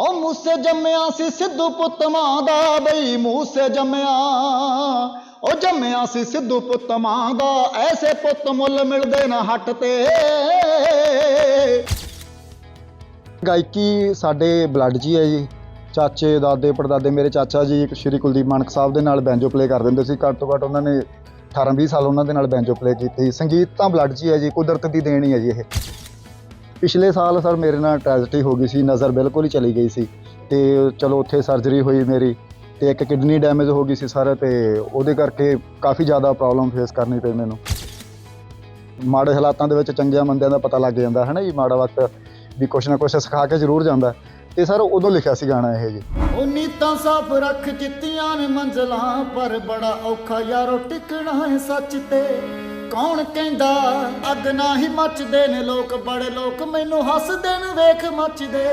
ਓ ਮੂਸੇ ਜੰਮਿਆ ਸੀ ਸਿੱਧੂ ਪੁੱਤ ਮਾਂ ਦਾ, ਬਈ ਮੂਸੇ ਜੰਮਿਆ। ਓ ਜੰਮਿਆ ਸੀ ਸਿੱਧੂ ਪੁੱਤ ਮਾਂ ਦਾ, ਐਸੇ ਪੁੱਤ ਮੁੱਲ ਮਿਲਦੇ ਨਾ ਹੱਟ ਤੇ। ਗਾਇਕੀ ਸਾਡੇ ਬਲੱਡ ਜੀ ਹੈ ਜੀ। ਚਾਚੇ, ਦਾਦੇ, ਪੜਦਾਦੇ ਮੇਰੇ ਚਾਚਾ ਜੀ ਸ਼੍ਰੀ ਕੁਲਦੀਪ ਮਾਨਕ ਸਾਹਿਬ ਦੇ ਨਾਲ ਬੈਂਜੋ ਪਲੇ ਕਰ ਦਿੰਦੇ ਸੀ। ਘੱਟ ਤੋਂ ਘੱਟ ਉਹਨਾਂ ਨੇ 18 20 ਸਾਲ ਉਹਨਾਂ ਦੇ ਨਾਲ ਬੈਂਜੋ ਪਲੇ ਕੀਤੀ। ਸੰਗੀਤ ਤਾਂ ਬਲੱਡ ਜੀ ਹੈ ਜੀ, ਕੁਦਰਤ ਦੀ ਦੇਣ ਹੀ ਹੈ ਜੀ ਇਹ। ਪਿਛਲੇ ਸਾਲ ਸਰ ਮੇਰੇ ਨਾਲ ਟ੍ਰੈਜਡੀ ਹੋ ਗਈ ਸੀ, ਨਜ਼ਰ ਬਿਲਕੁਲ ਹੀ ਚਲੀ ਗਈ ਸੀ ਤੇ ਚਲੋ ਉੱਥੇ ਸਰਜਰੀ ਹੋਈ ਮੇਰੀ ਤੇ ਇੱਕ ਕਿਡਨੀ ਡੈਮੇਜ ਹੋ ਗਈ ਸੀ ਸਰ ਤੇ ਉਹਦੇ ਕਰਕੇ ਕਾਫੀ ਜ਼ਿਆਦਾ ਪ੍ਰੋਬਲਮ ਫੇਸ ਕਰਨੀ ਪਈ ਮੈਨੂੰ। ਮਾੜੇ ਹਾਲਾਤਾਂ ਦੇ ਵਿੱਚ ਚੰਗਿਆਂ ਬੰਦਿਆਂ ਦਾ ਪਤਾ ਲੱਗ ਜਾਂਦਾ ਹੈ ਨਾ ਜੀ? ਮਾੜਾ ਵਕਤ ਵੀ ਕੁਛ ਨਾ ਕੁਛ ਸਿਖਾ ਕੇ ਜ਼ਰੂਰ ਜਾਂਦਾ। ਤੇ ਸਰ ਉਦੋਂ ਲਿਖਿਆ ਸੀ ਗਾਣਾ ਇਹ ਜੀ। ਉਹ ਨੀਤਾਂ ਸਾਫ਼ ਰੱਖ ਜਿੱਤੀਆਂ ਨੇ ਮੰਜ਼ਲਾਂ, ਪਰ ਬੜਾ ਔਖਾ ਯਾਰੋ ਟਿਕਣਾ ਹੈ ਸੱਚ ਤੇ। ਕੌਣ ਕਹਿੰਦਾ? ਅੱਗ ਨਾ ਹੀ ਮੱਚਦੇ ਨੇ ਲੋਕ, ਬੜੇ ਲੋਕ। ਮੈਨੂੰ ਹੱਸਦੇ ਨੇ, ਵੇਖ ਮੱਚਦੇ।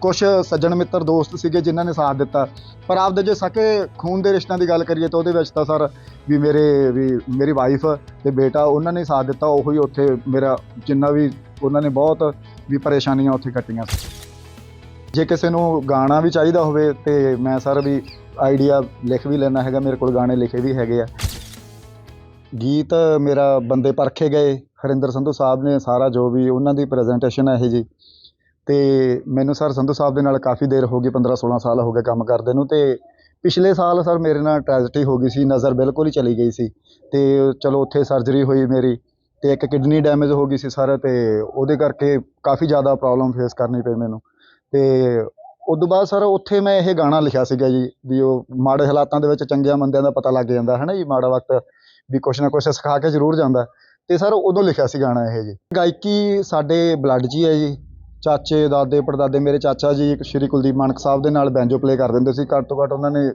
ਕੁਝ ਸੱਜਣ ਮਿੱਤਰ, ਦੋਸਤ ਸੀਗੇ ਜਿਨ੍ਹਾਂ ਨੇ ਸਾਥ ਦਿੱਤਾ। ਪਰ ਆਪਦੇ ਜੇ ਸਕੇ ਖੂਨ ਦੇ ਰਿਸ਼ਤਿਆਂ ਦੀ ਗੱਲ ਕਰੀਏ ਤਾਂ ਉਹਦੇ ਵਿੱਚ ਤਾਂ ਸਰ ਵੀ ਮੇਰੇ, ਵੀ ਮੇਰੀ ਵਾਈਫ ਤੇ ਬੇਟਾ, ਉਹਨਾਂ ਨੇ ਸਾਥ ਦਿੱਤਾ। ਉਹੀ ਉੱਥੇ ਮੇਰਾ, ਜਿੰਨਾ ਵੀ ਉਹਨਾਂ ਨੇ ਬਹੁਤ ਵੀ ਪਰੇਸ਼ਾਨੀਆਂ ਉੱਥੇ ਕੱਟੀਆਂ ਸੀ। ਜੇ ਕਿਸੇ ਨੂੰ ਗਾਣਾ ਵੀ ਚਾਹੀਦਾ ਹੋਵੇ ਤੇ ਮੈਂ ਸਰ ਵੀ ਆਈਡੀਆ ਲਿਖ ਵੀ ਲੈਣਾ ਹੈਗਾ। ਮੇਰੇ ਕੋਲ ਗਾਣੇ ਲਿਖੇ ਵੀ ਹੈਗੇ ਆ। ਗੀਤ ਮੇਰਾ ਬੰਦੇ ਪਰਖੇ ਗਏ। ਹਰਿੰਦਰ ਸੰਧੂ ਸਾਹਿਬ ਨੇ ਸਾਰਾ ਜੋ ਵੀ ਉਹਨਾਂ ਦੀ ਪ੍ਰੈਜੈਂਟੇਸ਼ਨ ਹੈ ਇਹ ਜੀ। ਅਤੇ ਮੈਨੂੰ ਸਰ ਸੰਧੂ ਸਾਹਿਬ ਦੇ ਨਾਲ ਕਾਫੀ ਦੇਰ ਹੋ ਗਈ 15 16 ਸਾਲ ਹੋ ਗਏ ਕੰਮ ਕਰਦੇ ਨੂੰ। ਅਤੇ ਪਿਛਲੇ ਸਾਲ ਸਰ ਮੇਰੇ ਨਾਲ ਟ੍ਰੈਜਡੀ ਹੋ ਗਈ ਸੀ, ਨਜ਼ਰ ਬਿਲਕੁਲ ਹੀ ਚਲੀ ਗਈ ਸੀ। ਅਤੇ ਚਲੋ ਉੱਥੇ ਸਰਜਰੀ ਹੋਈ ਮੇਰੀ ਅਤੇ ਇੱਕ ਕਿਡਨੀ ਡੈਮੇਜ ਹੋ ਗਈ ਸੀ ਸਰ ਅਤੇ ਉਹਦੇ ਕਰਕੇ ਕਾਫੀ ਜ਼ਿਆਦਾ ਪ੍ਰੋਬਲਮ ਫੇਸ ਕਰਨੀ ਪਈ ਮੈਨੂੰ। ਅਤੇ ਉਸ ਤੋਂ ਬਾਅਦ ਸਰ ਉੱਥੇ ਮੈਂ ਇਹ ਗਾਣਾ ਲਿਖਿਆ ਸੀਗਾ ਜੀ ਵੀ ਉਹ ਮਾੜੇ ਹਾਲਾਤਾਂ ਦੇ ਵਿੱਚ ਚੰਗਿਆਂ ਮੰਦਿਆਂ ਦਾ ਪਤਾ ਲੱਗ ਜਾਂਦਾ ਹੈ ਨਾ ਜੀ, ਮਾੜਾ ਵਕਤ। ਵੀ ਕੁਛ ਨਾ ਕੁਛ ਸਿਖਾ ਕੇ ਜ਼ਰੂਰ ਜਾਂਦਾ ਤੇ ਸਰ ਉਦੋਂ ਲਿਖਿਆ ਸੀ ਗਾਣਾ ਇਹ ਜੀ। ਗਾਇਕੀ ਸਾਡੇ ਬਲੱਡ 'ਚ ਹੀ ਹੈ ਜੀ। ਚਾਚੇ, ਦਾਦੇ, ਪੜਦਾਦੇ ਮੇਰੇ ਚਾਚਾ ਜੀ ਸ਼੍ਰੀ ਕੁਲਦੀਪ ਮਾਨਕ ਸਾਹਿਬ ਦੇ ਨਾਲ ਬੈਂਜੋ ਪਲੇ ਕਰ ਦਿੰਦੇ ਸੀ। ਘੱਟ ਤੋਂ ਘੱਟ ਉਹਨਾਂ ਨੇ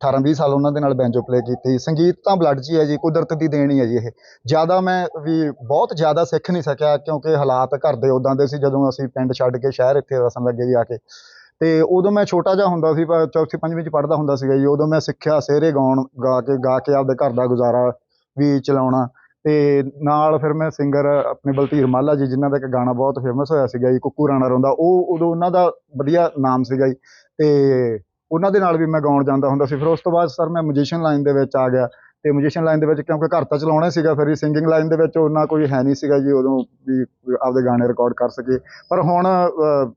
18 20 ਸਾਲ ਉਹਨਾਂ ਦੇ ਨਾਲ ਬੈਂਜੋ ਪਲੇ ਕੀਤੀ। ਸੰਗੀਤ ਤਾਂ ਬਲੱਡ 'ਚ ਹੀ ਹੈ ਜੀ, ਕੁਦਰਤ ਦੀ ਦੇਣ ਹੀ ਹੈ ਜੀ ਇਹ। ਜ਼ਿਆਦਾ ਮੈਂ ਵੀ ਬਹੁਤ ਜ਼ਿਆਦਾ ਸਿੱਖ ਨਹੀਂ ਸਕਿਆ ਕਿਉਂਕਿ ਹਾਲਾਤ ਘਰ ਦੇ ਉਦਾਂ ਦੇ ਸੀ, ਜਦੋਂ ਅਸੀਂ ਪਿੰਡ ਛੱਡ ਕੇ ਸ਼ਹਿਰ ਇੱਥੇ ਵਸਣ ਲੱਗੇ ਜੀ ਆ ਕੇ। ਤੇ ਉਦੋਂ ਮੈਂ ਛੋਟਾ ਜਿਹਾ ਹੁੰਦਾ ਸੀ ਚੌਥੀ, ਪੰਜਵੀਂ ਚ ਪੜ੍ਹਦਾ ਹੁੰਦਾ ਸੀਗਾ ਜੀ। ਉਦੋਂ ਮੈਂ ਸਿੱਖਿਆ ਸਿਹਰੇ ਗਾਉਣ, ਗਾ ਕੇ ਗਾ ਕੇ ਆਪਦੇ ਘਰ ਦਾ ਗੁਜ਼ਾਰਾ ਵੀ ਚਲਾਉਣਾ। ਤੇ ਨਾਲ ਫਿਰ ਮੈਂ ਸਿੰਗਰ ਆਪਣੇ ਬਲਧੀਰ ਮਾਲਾ ਜੀ, ਜਿਨ੍ਹਾਂ ਦਾ ਇੱਕ ਗਾਣਾ ਬਹੁਤ ਫੇਮਸ ਹੋਇਆ ਸੀਗਾ ਜੀ, ਕੁੱਕੂ ਰਾਣਾ ਰੋਂਦਾ, ਉਹ ਉਦੋਂ ਉਹਨਾਂ ਦਾ ਵਧੀਆ ਨਾਮ ਸੀਗਾ ਜੀ। ਤੇ ਉਹਨਾਂ ਦੇ ਨਾਲ ਵੀ ਮੈਂ ਗਾਉਣ ਜਾਂਦਾ ਹੁੰਦਾ ਸੀ। ਫਿਰ ਉਸ ਤੋਂ ਬਾਅਦ ਸਰ ਮੈਂ ਮਿਊਜ਼ੀਸ਼ੀਅਨ ਲਾਈਨ ਦੇ ਵਿੱਚ ਆ ਗਿਆ। ਤੇ ਮਿਊਜ਼ੀਸ਼ੀਅਨ ਲਾਈਨ ਦੇ ਵਿੱਚ ਕਿਉਂਕਿ ਘਰ ਤਾਂ ਚਲਾਉਣਾ ਸੀਗਾ, ਫਿਰ ਸਿੰਗਿੰਗ ਲਾਈਨ ਦੇ ਵਿੱਚ ਉਹਨਾਂ ਕੋਈ ਹੈ ਨਹੀਂ ਸੀਗਾ ਜੀ, ਉਦੋਂ ਵੀ ਆਪਦੇ ਗਾਣੇ ਰਿਕਾਰਡ ਕਰ ਸਕੇ। ਪਰ ਹੁਣ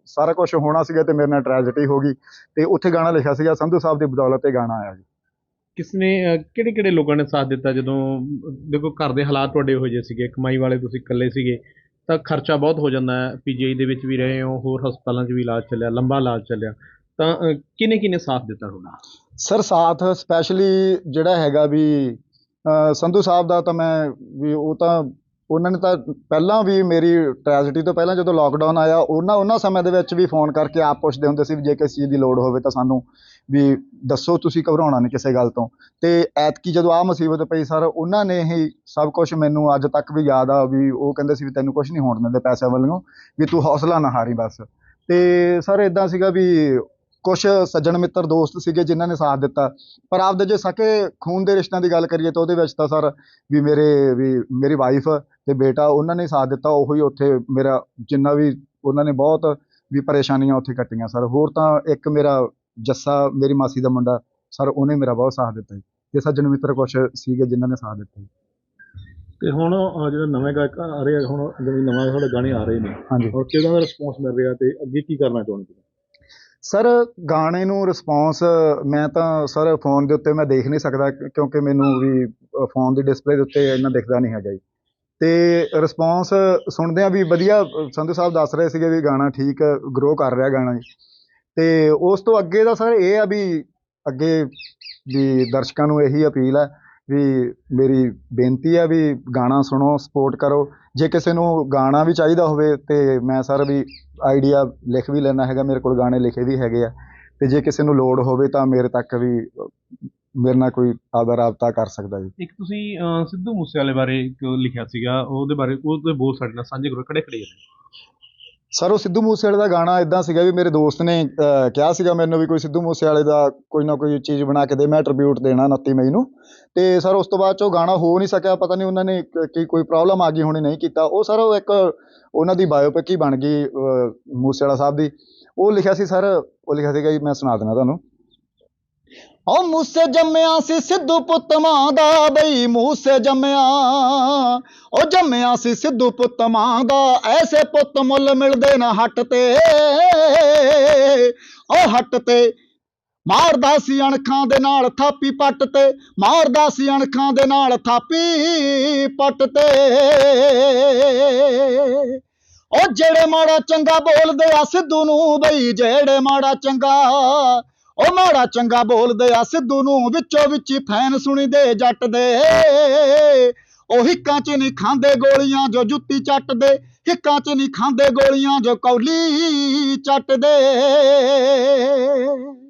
ਸਾਰਾ ਕੁਝ ਹੋਣਾ ਸੀਗਾ ਤੇ ਮੇਰੇ ਨਾਲ ਟ੍ਰੈਜਡੀ ਹੋ ਗਈ। ਤੇ ਉੱਥੇ ਗਾਣਾ ਲਿਖਿਆ ਸੀਗਾ, ਸੰਧੂ ਸਾਹਿਬ ਦੀ ਬਦੌਲਤ 'ਤੇ ਗਾਣਾ ਆਇਆ ਜੀ। ਕਿਸਨੇ ਕਿਹੜੇ ਕਿਹੜੇ ਲੋਕਾਂ ਨੇ ਸਾਥ ਦਿੱਤਾ? ਜਦੋਂ ਦੇਖੋ ਘਰ ਦੇ ਹਾਲਾਤ ਤੁਹਾਡੇ ਇਹੋ ਜਿਹੇ ਸੀਗੇ ਕਮਾਈ ਵਾਲੇ ਤੁਸੀਂ ਇਕੱਲੇ ਸੀਗੇ ਤਾਂ ਖਰਚਾ ਬਹੁਤ ਹੋ ਜਾਂਦਾ ਪੀ ਜੀ ਆਈ ਦੇ ਵਿੱਚ ਵੀ ਰਹੇ ਹੋ ਹੋਰ ਹਸਪਤਾਲਾਂ 'ਚ ਵੀ ਇਲਾਜ ਚੱਲਿਆ ਲੰਬਾ ਇਲਾਜ ਚੱਲਿਆ। ਤਾਂ ਅਹ, ਕਿਹਨੇ ਕਿਹਨੇ ਸਾਥ ਦਿੱਤਾ ਤੁਹਾਡਾ? ਸਰ ਸਾਥ ਸਪੈਸ਼ਲੀ ਜਿਹੜਾ ਹੈਗਾ ਵੀ ਸੰਧੂ ਸਾਹਿਬ ਦਾ ਤਾਂ ਮੈਂ ਵੀ ਉਹ ਤਾਂ ਉਹਨਾਂ ਨੇ ਤਾਂ ਪਹਿਲਾਂ ਵੀ ਮੇਰੀ ਟ੍ਰੈਜਡੀ ਤੋਂ ਪਹਿਲਾਂ ਜਦੋਂ ਲੋਕਡਾਊਨ ਆਇਆ, ਉਹਨਾਂ ਉਹਨਾਂ ਸਮੇਂ ਦੇ ਵਿੱਚ ਵੀ ਫੋਨ ਕਰਕੇ ਆਪ ਪੁੱਛਦੇ ਹੁੰਦੇ ਸੀ ਵੀ ਜੇ ਕਿਸੇ ਚੀਜ਼ ਦੀ ਲੋੜ ਹੋਵੇ ਤਾਂ ਸਾਨੂੰ ਵੀ ਦੱਸੋ ਤੁਸੀਂ ਘਬਰਾਉਣਾ ਨਹੀਂ ਕਿਸੇ ਗੱਲ ਤੋਂ। ਤੇ ਐਤਕੀ ਜਦੋਂ ਆ ਮੁਸੀਬਤ ਪਈ ਸਰ ਉਹਨਾਂ ਨੇ ਹੀ ਸਭ ਕੁਝ ਮੈਨੂੰ ਅੱਜ ਤੱਕ ਵੀ ਯਾਦ ਆ ਵੀ ਉਹ ਕਹਿੰਦੇ ਸੀ ਵੀ ਤੈਨੂੰ ਕੁਝ ਨਹੀਂ ਹੋਣ ਦਿੰਦੇ ਪੈਸੇ ਵੱਲੋਂ, ਵੀ ਤੂੰ ਹੌਸਲਾ ਨਾ ਹਾਰੀ ਬਸ। ਤੇ ਸਰ ਇਦਾਂ ਸੀਗਾ ਵੀ ਕੁਝ ਸੱਜਣ ਮਿੱਤਰ ਦੋਸਤ ਸੀਗੇ ਜਿਨ੍ਹਾਂ ਨੇ ਸਾਥ ਦਿੱਤਾ। ਪਰ ਆਪਦੇ ਜੇ ਸਕੇ ਖੂਨ ਦੇ ਰਿਸ਼ਤਿਆਂ ਦੀ ਗੱਲ ਕਰੀਏ ਤਾਂ ਉਹਦੇ ਵਿੱਚ ਤਾਂ ਸਰ ਵੀ ਮੇਰੇ, ਵੀ ਮੇਰੀ ਵਾਈਫ ਤੇ ਬੇਟਾ ਉਹਨਾਂ ਨੇ ਸਾਥ ਦਿੱਤਾ ਉਹੀ ਉੱਥੇ ਮੇਰਾ ਜਿੰਨਾ ਵੀ ਉਹਨਾਂ ਨੇ ਬਹੁਤ ਵੀ ਪਰੇਸ਼ਾਨੀਆਂ ਉੱਥੇ ਕੱਟੀਆਂ ਸਰ। ਹੋਰ ਤਾਂ ਇੱਕ ਮੇਰਾ ਜੱਸਾ ਮੇਰੀ ਮਾਸੀ ਦਾ ਮੁੰਡਾ ਸਰ ਉਹਨੇ ਮੇਰਾ ਬਹੁਤ ਸਾਥ ਦਿੱਤਾ ਜੀ। ਤੇ ਸੱਜਣ ਮਿੱਤਰ ਕੁਝ ਸੀਗੇ ਜਿਨ੍ਹਾਂ ਨੇ ਸਾਥ ਦਿੱਤਾ ਜੀ। ਤੇ ਹੁਣ ਅਹ, ਜਿਹੜਾ ਨਵੇਂ ਗਾਇਕ ਆ ਰਹੇ ਆ ਹੁਣ ਜਿਵੇਂ ਨਵਾਂ ਤੁਹਾਡੇ ਗਾਣੇ ਆ ਰਹੇ ਨੇ ਹਾਂਜੀ। ਔਰ ਕਿਹਦਾ ਰਿਸਪੌਂਸ ਮਿਲ ਰਿਹਾ ਤੇ ਅੱਗੇ ਕੀ ਕਰਨਾ ਚਾਹੁੰਦੇ ਸਰ ਗਾਣੇ ਨੂੰ ਰਿਸਪੌਂਸ ਮੈਂ ਤਾਂ ਸਰ ਫੋਨ ਦੇ ਉੱਤੇ ਮੈਂ ਦੇਖ ਨਹੀਂ ਸਕਦਾ ਕਿ- ਕਿਉਂਕਿ ਮੈਨੂੰ ਵੀ ਫੋਨ ਦੀ ਡਿਸਪਲੇ ਦੇ ਉੱਤੇ ਇੰਨਾ ਦਿਖਦਾ ਨਹੀਂ ਹੈਗਾ ਜੀ। ਅਤੇ ਰਿਸਪੌਂਸ ਸੁਣਦਿਆਂ ਵੀ ਵਧੀਆ, ਸੰਧੂ ਸਾਹਿਬ ਦੱਸ ਰਹੇ ਸੀਗੇ ਵੀ ਗਾਣਾ ਠੀਕ ਗਰੋ ਕਰ ਰਿਹਾ ਗਾਣਾ ਜੀ। ਅਤੇ ਉਸ ਤੋਂ ਅੱਗੇ ਦਾ ਸਰ ਇਹ ਆ ਵੀ ਅੱਗੇ ਵੀ ਦਰਸ਼ਕਾਂ ਨੂੰ ਇਹੀ ਅਪੀਲ ਹੈ ਵੀ ਮੇਰੀ ਬੇਨਤੀ ਆ ਵੀ ਗਾਣਾ ਸੁਣੋ ਸਪੋਰਟ ਕਰੋ। ਜੇ ਕਿਸੇ ਨੂੰ ਗਾਣਾ ਵੀ ਚਾਹੀਦਾ ਹੋਵੇ ਤੇ ਮੈਂ ਸਰ ਵੀ ਆਈਡੀਆ ਲਿਖ ਵੀ ਲੈਂਦਾ ਹੈਗਾ, ਮੇਰੇ ਕੋਲ ਗਾਣੇ ਲਿਖੇ ਵੀ ਹੈਗੇ ਆ। ਅਤੇ ਜੇ ਕਿਸੇ ਨੂੰ ਲੋੜ ਹੋਵੇ ਤਾਂ ਮੇਰੇ ਤੱਕ ਵੀ ਮੇਰੇ ਨਾਲ ਕੋਈ ਆਪਦਾ ਰਾਬਤਾ ਕਰ ਸਕਦਾ ਜੀ। ਇੱਕ ਤੁਸੀਂ ਅਹ, ਸਿੱਧੂ ਮੂਸੇਵਾਲੇ ਬਾਰੇ ਇੱਕ ਲਿਖਿਆ ਸੀਗਾ ਉਹਦੇ ਬਾਰੇ ਉਹਦੇ ਬੋਲ ਸਾਡੇ ਨਾਲ ਸਾਂਝੇ ਕਰੋ ਕਿਹੜੇ ਕਿਹੜੇ ਨੇ ਸਰ ਉਹ ਸਿੱਧੂ ਮੂਸੇਵਾਲੇ ਦਾ ਗਾਣਾ ਇਦਾਂ ਸੀਗਾ ਵੀ ਮੇਰੇ ਦੋਸਤ ਨੇ ਅਹ, ਕਿਹਾ ਸੀਗਾ ਮੈਨੂੰ ਵੀ ਕੋਈ ਸਿੱਧੂ ਮੂਸੇਵਾਲੇ ਦਾ ਕੋਈ ਨਾ ਕੋਈ ਚੀਜ਼ ਬਣਾ ਕੇ ਦੇ ਮੈਂ ਟ੍ਰਿਬਿਊਟ ਦੇਣਾ 29 ਮਈ ਨੂੰ। ਤੇ ਸਰ ਉਸ ਤੋਂ ਬਾਅਦ 'ਚ ਉਹ ਗਾਣਾ ਹੋ ਨਹੀਂ ਸਕਿਆ ਪਤਾ ਨਹੀਂ ਉਹਨਾਂ ਨੇ ਕ- ਕੀ ਕੋਈ ਪ੍ਰੋਬਲਮ ਆ ਗਈ ਹੋਣੀ ਨਹੀਂ ਕੀਤਾ। ਉਹ ਸਰ ਉਹ ਇੱਕ ਉਹਨਾਂ ਦੀ ਬਾਇਓਪਿਕ ਹੀ ਬਣ ਗਈ ਅਹ, ਮੂਸੇਵਾਲਾ ਸਾਹਿਬ ਦੀ। ਉਹ ਲਿਖਿਆ ਸੀ ਸਰ ਉਹ ਲਿਖਿਆ ਸੀਗਾ ਜੀ ਮੈਂ ਸੁਣਾ ਦਿੰਦਾ ਤੁਹਾਨੂੰ। ਉਹ ਮੂਸੇ ਜੰਮਿਆ ਸੀ ਸਿੱਧੂ ਪੁੱਤ ਮਾਂ ਦਾ ਬਈ, ਮੂਸੇ ਜੰਮਿਆ। ਉਹ ਜੰਮਿਆ ਸੀ ਸਿੱਧੂ ਪੁੱਤ ਮਾਂ ਦਾ, ਐਸੇ ਪੁੱਤ ਮੁੱਲ ਮਿਲਦੇ ਨਾ ਹੱਟ ਤੇ। ਉਹ ਹੱਟ ਤੇ ਮਾਰਦਾ ਸੀ ਅਣਖਾਂ ਦੇ ਨਾਲ ਥਾਪੀ ਪੱਟ ਤੇ, ਮਾਰਦਾ ਸੀ ਅਣਖਾਂ ਦੇ ਨਾਲ ਥਾਪੀ ਪੱਟ ਤੇ। ਉਹ ਜਿਹੜੇ ਮਾੜਾ ਚੰਗਾ ਬੋਲਦੇ ਆ ਸਿੱਧੂ ਨੂੰ ਬਈ, ਜਿਹੜੇ ਮਾੜਾ ਚੰਗਾ ਉਹ ਮਾੜਾ ਚੰਗਾ ਬੋਲਦੇ ਆ, ਸਿੱਧੂ ਨੂੰ ਵਿੱਚੋਂ ਵਿੱਚ ਹੀ ਫੈਨ ਸੁਣੀਦੇ ਜੱਟ ਦੇ ਉਹ ਹਿੱਕਾਂ 'ਚ ਨਹੀਂ ਖਾਂਦੇ ਗੋਲੀਆਂ, ਜੋ ਜੁੱਤੀ ਚੱਟਦੇ। ਹਿੱਕਾਂ 'ਚ ਨਹੀਂ ਖਾਂਦੇ ਗੋਲੀਆਂ, ਜੋ ਕੌਲੀ ਚੱਟਦੇ।